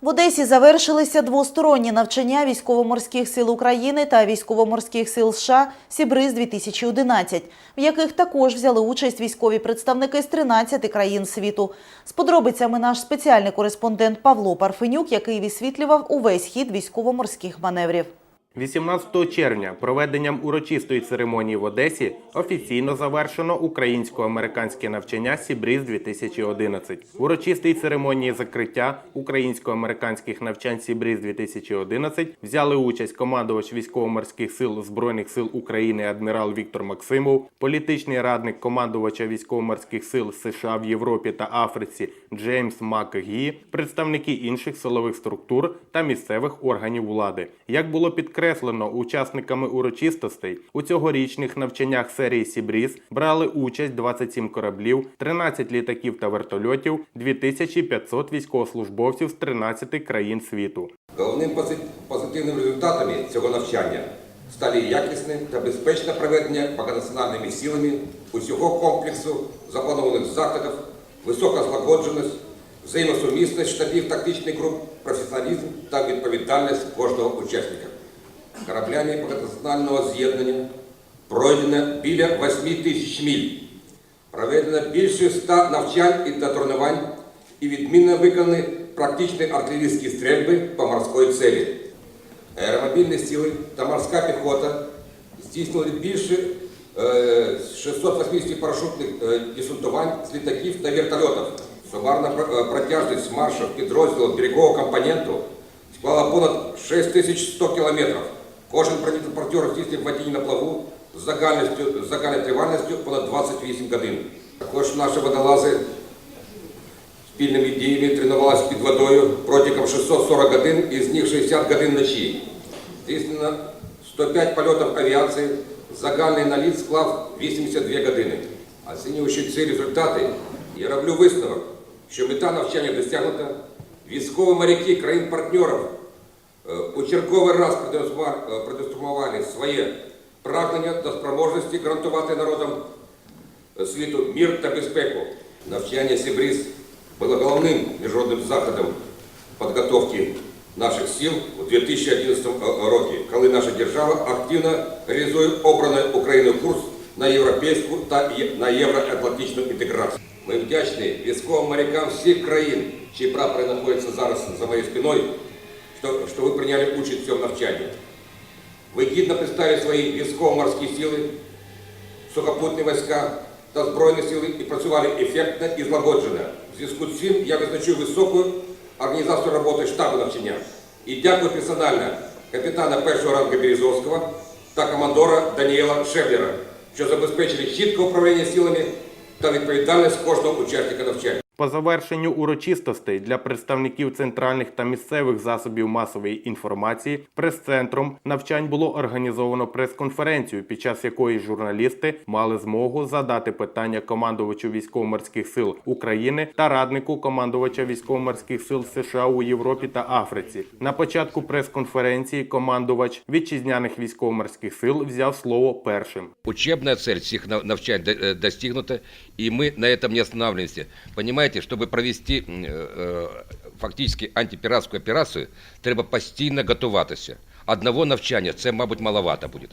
В Одесі завершилися двосторонні навчання військово-морських сил України та військово-морських сил США «Сібриз-2011», в яких також взяли участь військові представники з 13 країн світу. З подробицями наш спеціальний кореспондент Павло Парфенюк, який висвітлював увесь хід військово-морських маневрів. 18 червня проведенням урочистої церемонії в Одесі офіційно завершено українсько-американське навчання Сібріз 2011 В урочистій церемонії закриття українсько-американських навчань Сібріз 2011 взяли участь командувач військово-морських сил Збройних сил України адмірал Віктор Максимов, політичний радник командувача військово-морських сил США в Європі та Африці Джеймс МакГі, представники інших силових структур та місцевих органів влади. Як було підкреслено учасниками урочистостей, у цьогорічних навчаннях серії Сібріз брали участь 27 кораблів, 13 літаків та вертольотів, 2500 військовослужбовців з 13 країн світу. Головним позитивним результатами цього навчання стали якісне та безпечне проведення багатонаціональними силами усього комплексу запланованих заходів, висока злагодженість, взаємосумісність штабів тактичних груп, професіоналізм та відповідальність кожного учасника. Кораблями багатонаціонального з'єднання пройдено біля 8 тисяч миль. Проведено більше ста навчань і та тренувань і відмінно виконані практичні артилерійські стрільби по морської цілі. Аеромобільні сили та морська піхота здійснили більше е, 680 парашутних е, десантувань з літаків та вертольотів. Сумарна е, протяжність маршів підрозділу берегового компоненту склала понад 6100 кілометрів. Кожен бронетранспортер здійснив водіння на плаву з загальністю, з загальною тривалістю понад 28 годин. Також наші водолази спільними діями тренувалися під водою протягом 640 годин, із них 60 годин вночі. Здійснено 105 польотів авіації, загальний наліт склав 82 години. Оцінюючи ці результати, я роблю висновок, що мета навчання досягнута, військові моряки країн-партнерів е, У черговий раз продемонстрували- е, своє прагнення та спроможності гарантувати народам світу мир та безпеку. Навчання Сібріз було головним міжнародним заходом підготовки наших сил у 2011 році, коли наша держава активно реалізує обраний Україною курс на європейську та на євроатлантичну інтеграцію. Ми вдячні військовим морякам всіх країн, чиї прапори знаходяться зараз за моєю спиною, що, що ви прийняли участь в цьому навчанні. Ви гідно представили свої військово-морські сили, сухопутні війська та Збройні сили і працювали ефектно і злагоджено. В зв'язку з цим я визначу високу організацію роботи штабу навчання. І дякую персонально капітана першого ранку Березовського та командора Даніела Шеблера, що забезпечили чітке управління силами та відповідальність кожного учасника навчання. По завершенню урочистостей для представників центральних та місцевих засобів масової інформації прес-центром навчань було організовано прес-конференцію, під час якої журналісти мали змогу задати питання командувачу військово-морських сил України та раднику командувача військово-морських сил США у Європі та Африці. На початку прес-конференції командувач вітчизняних військово-морських сил взяв слово першим. Учебная цель всех нав- навчань до- э, достигнута, и мы на этом не останавливаемся. Понимаете, чтобы провести м, э, э, фактически антипіратську операцію, треба постійно готуватися. Одного навчання це, мабуть, маловато буде.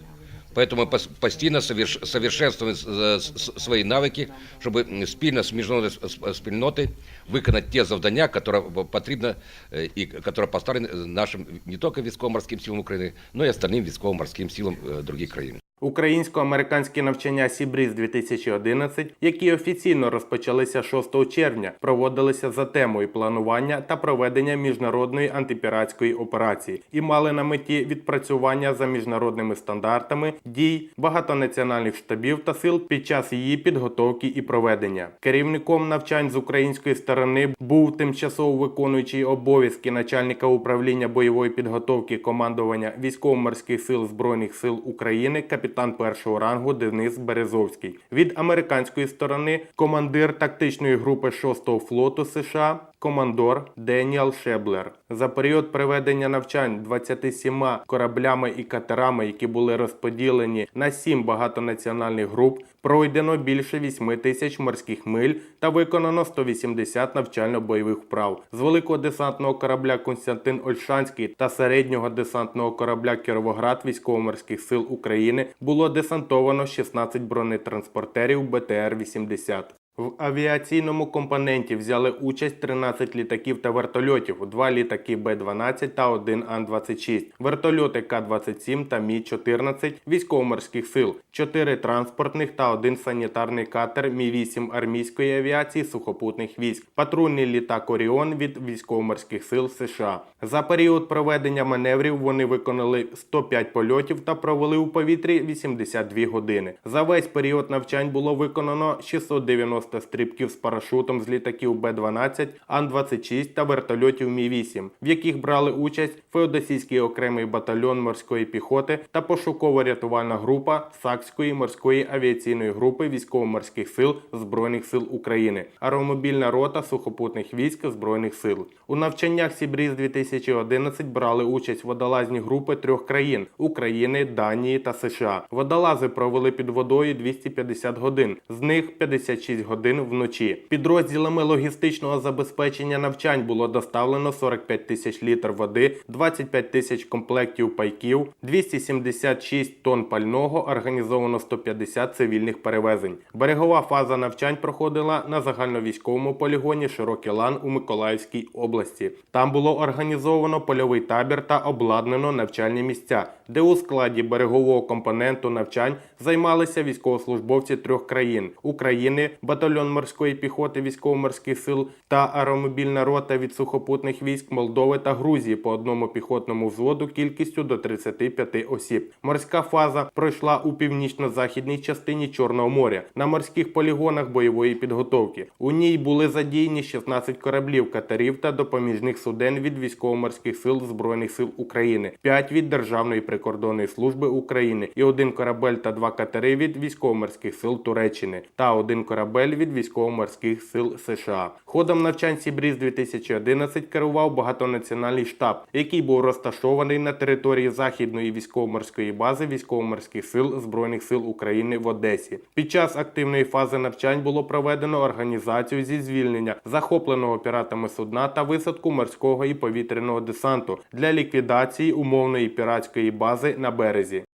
Поэтому ми пос- постійно соверш- совершенствуємо е, с- с- свої навики, щоб м, спільно з міжнародною с- с- спільнотою виконати ті завдання, які потрібно е, і які поставлені нашим не тільки військово-морським силам України, але й остальним військово-морським силам е, других країн. Українсько-американські навчання Сібріз 2011, які офіційно розпочалися 6 червня, проводилися за темою планування та проведення міжнародної антипіратської операції і мали на меті відпрацювання за міжнародними стандартами дій багатонаціональних штабів та сил під час її підготовки і проведення. Керівником навчань з української сторони був тимчасово виконуючий обов'язки начальника управління бойової підготовки командування військово-морських сил збройних сил України капітан першого рангу Денис Березовський. Від американської сторони командир тактичної групи 6-го флоту США командор Деніал Шеблер. За період проведення навчань 27 кораблями і катерами, які були розподілені на 7 багатонаціональних груп, пройдено більше 8 тисяч морських миль та виконано 180 навчально-бойових вправ. З великого десантного корабля Константин Ольшанський та середнього десантного корабля Кіровоград військово-морських сил України було десантовано 16 бронетранспортерів БТР-80. В авіаційному компоненті взяли участь 13 літаків та вертольотів, 2 літаки Б-12 та 1 Ан-26, вертольоти К-27 та Мі-14 військово-морських сил, 4 транспортних та 1 санітарний катер Мі-8 армійської авіації сухопутних військ, патрульний літак Оріон від військово-морських сил США. За період проведення маневрів вони виконали 105 польотів та провели у повітрі 82 години. За весь період навчань було виконано 690 стрибків з парашутом з літаків Б-12, Ан-26 та вертольотів Мі-8, в яких брали участь Феодосійський окремий батальйон морської піхоти та пошуково-рятувальна група Сакської морської авіаційної групи військово-морських сил Збройних сил України, аеромобільна рота сухопутних військ Збройних сил. У навчаннях Сібріз 2011 брали участь водолазні групи трьох країн України, Данії та США. Водолази провели під водою 250 годин, з них 56 годин вночі. Підрозділами логістичного забезпечення навчань було доставлено 45 тисяч літр води, 25 тисяч комплектів пайків, 276 тонн пального, організовано 150 цивільних перевезень. Берегова фаза навчань проходила на загальновійськовому полігоні Широкий Лан у Миколаївській області. Там було організовано польовий табір та обладнано навчальні місця, де у складі берегового компоненту навчань займалися військовослужбовці трьох країн України, батальйон морської піхоти військово-морських сил та аеромобільна рота від сухопутних військ Молдови та Грузії по одному піхотному взводу кількістю до 35 осіб. Морська фаза пройшла у північно-західній частині Чорного моря на морських полігонах бойової підготовки. У ній були задіяні 16 кораблів, катерів та допоміжних суден від військово-морських сил Збройних сил України, 5 від Державної прикордонної служби України і один корабель та два катери від військово-морських сил Туреччини та один корабель від військово-морських сил США. Ходом навчань Сібріз 2011 керував багатонаціональний штаб, який був розташований на території західної військово-морської бази військово-морських сил Збройних сил України в Одесі. Під час активної фази навчань було проведено організацію зі звільнення захопленого піратами судна та висадку морського і повітряного десанту для ліквідації умовної піратської бази на березі.